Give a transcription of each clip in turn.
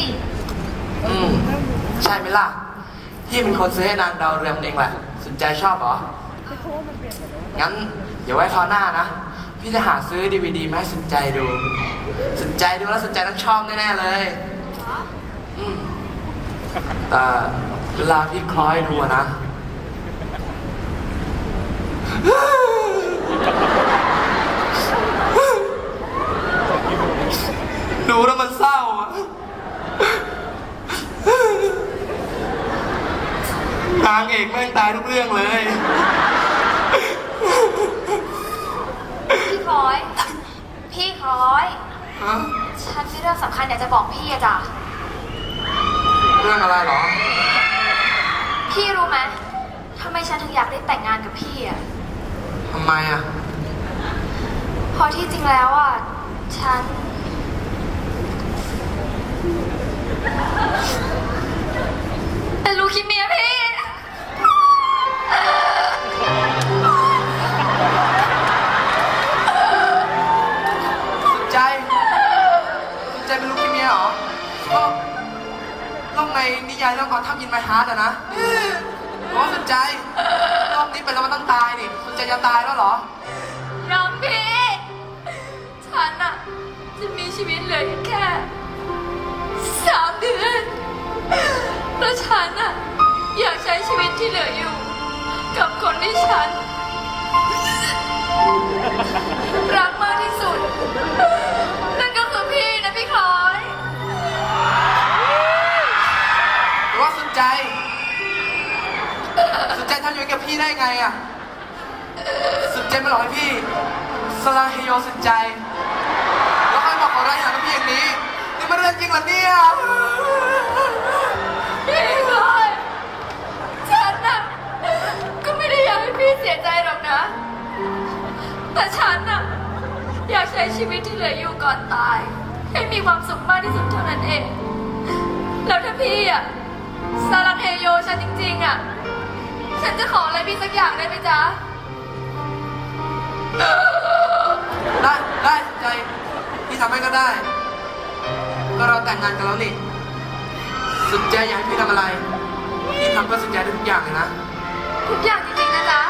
ี่อืมใช่ไหมล่ะพี่เป็นคนซื้อให้นางดาวเรืองเองแหละสนใจชอบเหรอ งั้น เดี๋ยวไว้คราวหน้านะ พี่จะหาซื้อดีวดีมาให้สนใจดู สนใจดูแล้วสนใจต้องชอบแน่ๆเลย อืมแต่เวลาพี่คล้อยดูอะนะ ดูแล้วมันเศร้าอะนางเอกแม่งตายทุกเรื่องเลย พี่คอย พี่คอย ฮะ ฉันมีเรื่องสำคัญอยากจะบอกพี่อะจ้ะ เรื่องอะไรเหรอ พี่รู้ไหมทำไมฉันถึงอยากได้แต่งงานกับพี่อะทำไมอะ เพราะที่จริงแล้วอะฉัน เป็นลูคิเมียพี่ นนิยายเรื่องขอทับยินไมฮาร์ดอะนะโอ้สนใจโลกนี้เป็นแล้วมันต้องตายนี่สนใจจะตายแล้วเหรอ น้องพี่ ฉันอะจะมีชีวิตเหลือแค่สามเดือนแล้วฉันอะอยากใช้ชีวิตที่เหลืออยู่ กับคนที่ฉัน รักมากที่สุด นั่นก็คือพี่นะพี่คลอย ใจสนใจทำอย่างนี้กับพี่ได้ไงอะสนใจมาหลอกให้พี่สลาเฮโยสนใจ แล้วค่อยบอกขอได้หากับพี่อย่างนี้ นี่มันเรื่องจริงเหรอเนี่ยพี่คล้อยฉันน่ะก็ไม่ได้อยากให้พี่เสียใจหรอกนะ แต่ฉันน่ะอยากใช้ชีวิตที่เหลืออยู่ก่อนตาย ให้มีความสุขมากที่สุดเท่านั้นเอง แล้วถ้าพี่อะ สารังเฮโยฉันจริงๆอะ ฉันจะขออะไรพี่สักอย่างได้ไหมจ๊ะ ได้ได้สนใจพี่ทำให้ก็ได้ ก็เราแต่งงานกันแล้วนี่สนใจอยากให้พี่ทำอะไร พี่ทำเพื่อสนใจได้ทุกอย่างเลยนะ ทุกอย่างจริงๆนะจ๊ะ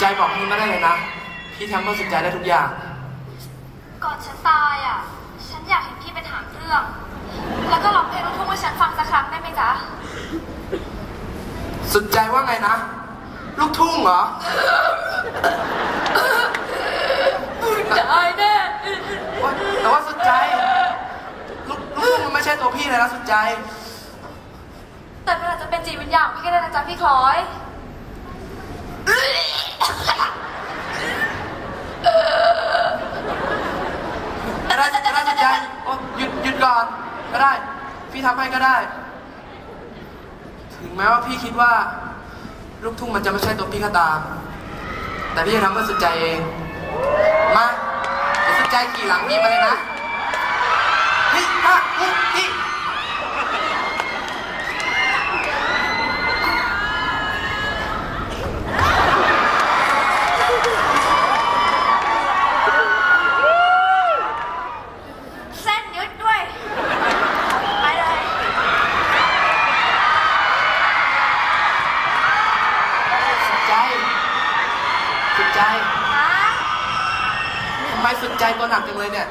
ใจบอกพี่มาได้เลยนะ พี่ทำเพื่อสุดใจได้ทุกอย่าง ก่อนฉันตายอะ ฉันอยากเห็นพี่เป็นหางเครื่อง แล้วก็ร้องเพลงลูกทุ่งให้ฉันฟังสักครั้งได้ไหมจ๊ะ สุดใจว่าไงนะ ลูกทุ่งเหรอได้แน่ว่าแต่ว่าสุดใจลูกลูกทุ่งมันไม่ใช่ตัวพี่เลยนะสุดใจ แต่มันอาจจะเป็นจิตวิญญาณของพี่ก็ได้นะจ๊ะพี่คล้อย ก็ได้ก็ได้สุดใจโอ้หยุดหยุดก่อนก็ได้ พี่ทำให้ก็ได้ ถึงแม้ว่าพี่คิดว่า ลูกทุ่งมันจะไม่ใช่ตัวพี่ก็ตาม แต่พี่จะทำเพื่อสุดใจเอง มาเดี๋ยวสุดใจขี่หลังพี่มาเลยนะเฮ้ยมาเฮ้ยพี่ เส้นยึดด้วย ไปเลย สุดใจ สุด ใจฮะทำไมสุดใจตัวหนักจังเลยเนี่ย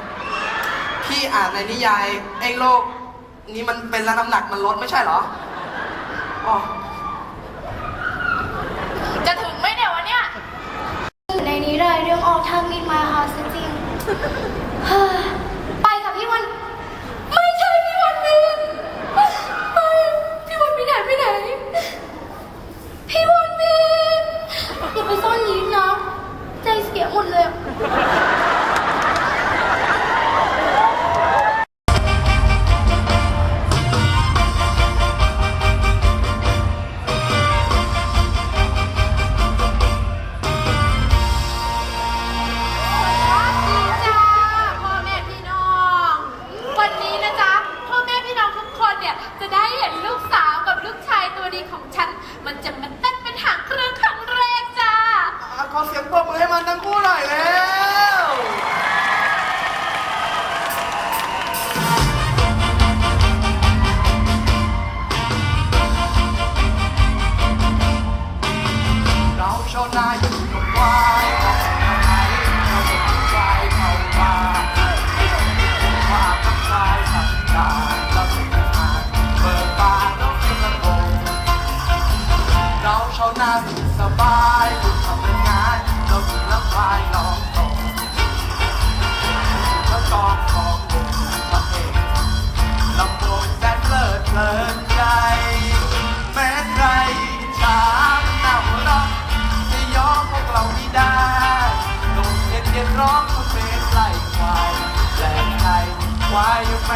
พี่อ่านในนิยายไอ้โลก นี้มันเป็นแล้วน้ำหนักมันลดไม่ใช่เหรอ อ๋อ จะถึงไหมเนี่ยวันเนี้ยในนี้เลยเรื่องออกทางมินมาค่ะจริง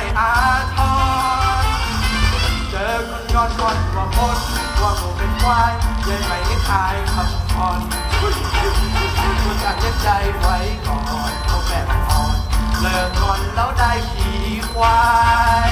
ไม่อาทรเจอคนยอนก่อนว่าคนว่าผมเป็นควายยังไม่ได้ขายคำพรคุณจัดเย็นใจไว้ก่อนเขาแบบอ่อนเลิกก่อนแล้วได้ขี่ควาย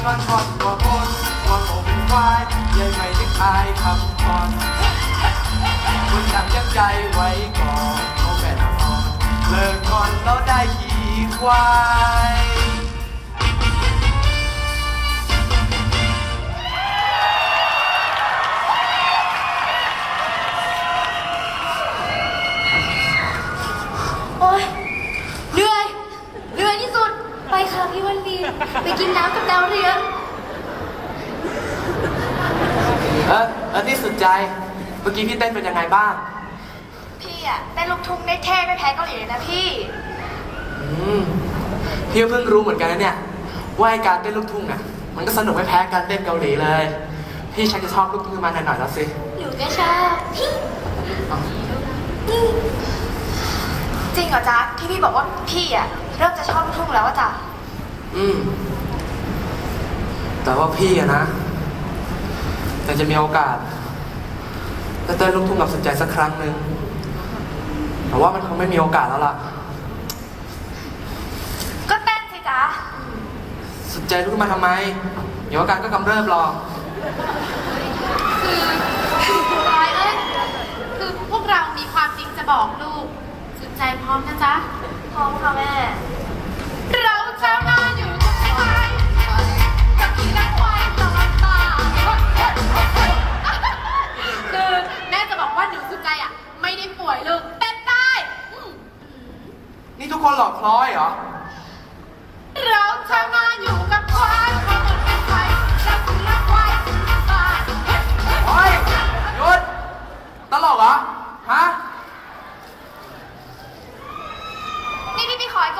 อคนงอนก่อนกว่าคนว่าโง่เป็นควายยัยไม่ได้ขายคำพรคุณจำยังใจไว้ก่อนเขาแม่นอนเลิกก่อนแล้วได้ขี่ควาย ไปกินน้ำกับดาวเรืองเออเออที่สุดใจ เมื่อกี้พี่เต้นเป็นยังไงบ้าง พี่อะได้ลูกทุ่งได้เท่ไม่แพ้เกาหลีเลยนะพี่ อืมพี่ก็เพิ่งรู้เหมือนกันนะเนี่ย ว่าไอ้การเต้นลูกทุ่งน่ะ มันก็สนุกไม่แพ้การเต้นเกาหลีเลย พี่ชักจะชอบลูกทุ่งมาหน่อยๆแล้วสิ หนูก็ชอบพี่เอาจริงเหรอจ๊ะที่พี่บอกว่าพี่อะเริ่มจะชอบลูกทุ่งแล้ว อะจ๊ะอืม แต่ว่าพี่อะนะแต่จะมีโอกาสจะเต้นลูกทุ่งกับสนใจสักครั้งหนึ่งแต่ว่ามันคงไม่มีโอกาสแล้วล่ะ ก็เต้นสิจ๊ะสนใจลูกมาทำไม เดี๋ยวอาการก็กำเริบหรอก คือร้อยเอ้ยคือพวกเรามีความจริงจะบอกลูกสุดใจพร้อมนะจ๊ะพร้อมค่ะ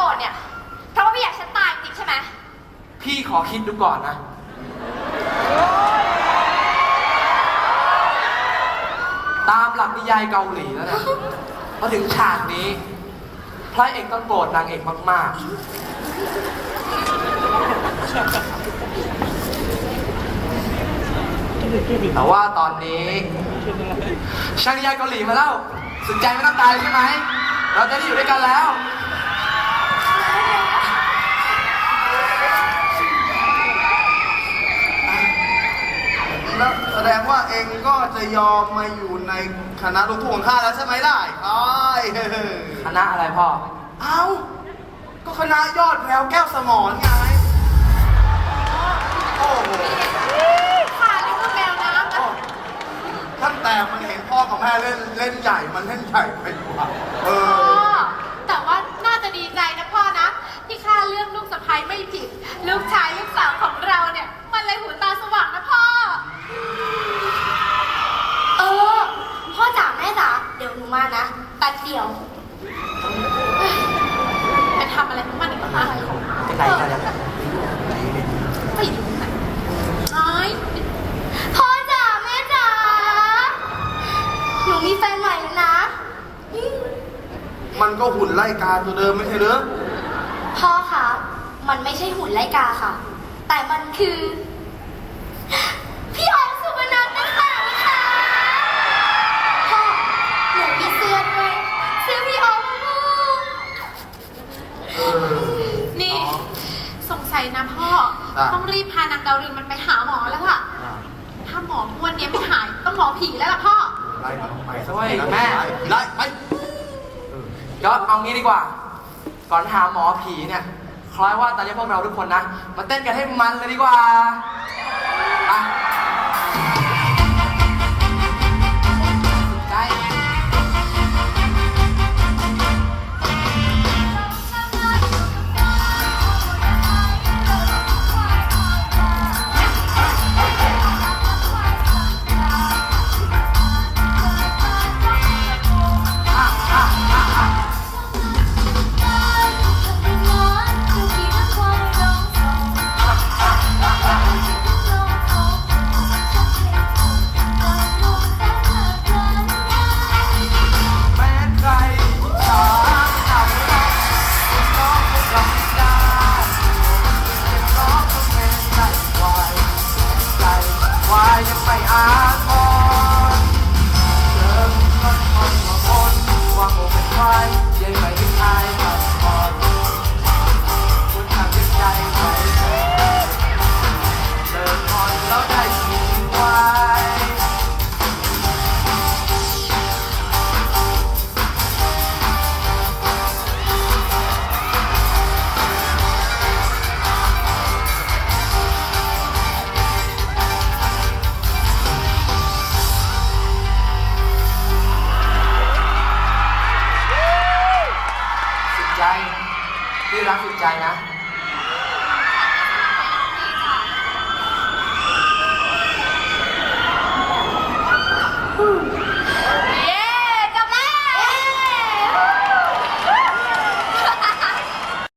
โกรธเนี่ย เพราะว่าพี่อยากฉันตายจริงใช่ไหม พี่ขอคิดดูก่อนนะ ตามหลักนิยายเกาหลีแล้วนี่ยพอถึงฉากนี้ พระเอกต้องโกรธนางเอกมาก ๆ แต่ว่าตอนนี้ช่างนิยายเกาหลีมาแล้วสนใจไม่ต้องตายใช่ไหม เราจะได้อยู่ด้วยกันแล้ว แล้วแส ดงว่าเองก็จะยอมมาอยู่ในคณะลูกทุ่งของข้าแล้วใช่ไหมล่ะไอ้ายคณะอะไรพ่อ เอ้า ก็คณะยอดแพรวแก้วสมอนไงโอ้โหค่ะนี่คือแมวน้ำนะตั้งแต่มันเห็นพ่อกับแม่เล่นเล่นใหญ่ มันเล่นใหญ่ไปกว่าเอพ่อ อ แต่ว่าน่าจะดีใจนะพ่อนะ ที่ข้าเลือกลูกสะใภ้ไม่ผิด ลูกชายลูกสาวของเราเนี่ย มันเลยหูตาสว่างนะพ่อ เออ พ่อจ๋าแม่จ๋าเดี๋ยวหนูมานะ แป๊บเดียวไปทำอะไรของมันอีกแล้วคะไหนกันเนี่ยไม่รู้ไหนน้อยพ่อจ๋าแม่จ๋าหนูมีแฟนใหม่แล้วนะมันก็หุ่นไล่กาตัวเดิมไม่ใช่หรือพ่อคะมันไม่ใช่หุ่นไลกาค่ะ แต่มันคือ ออะต้องรีบพานางดาวเรืองมันไปหาหมอแล้วล่ะ ถ้าหมอม้วนเนี้ยไม่หายต้องหมอผีแล้วล่ะพ่อ ไล่มันออกไปโอ้ยแม่ ไล่ไปก็เอางี้ดีกว่า ก่อนหาหมอผีเนี่ย คล้ายว่าตอนนี้พวกเราทุกคนนะ มาเต้นกันให้มันเลยดีกว่าเ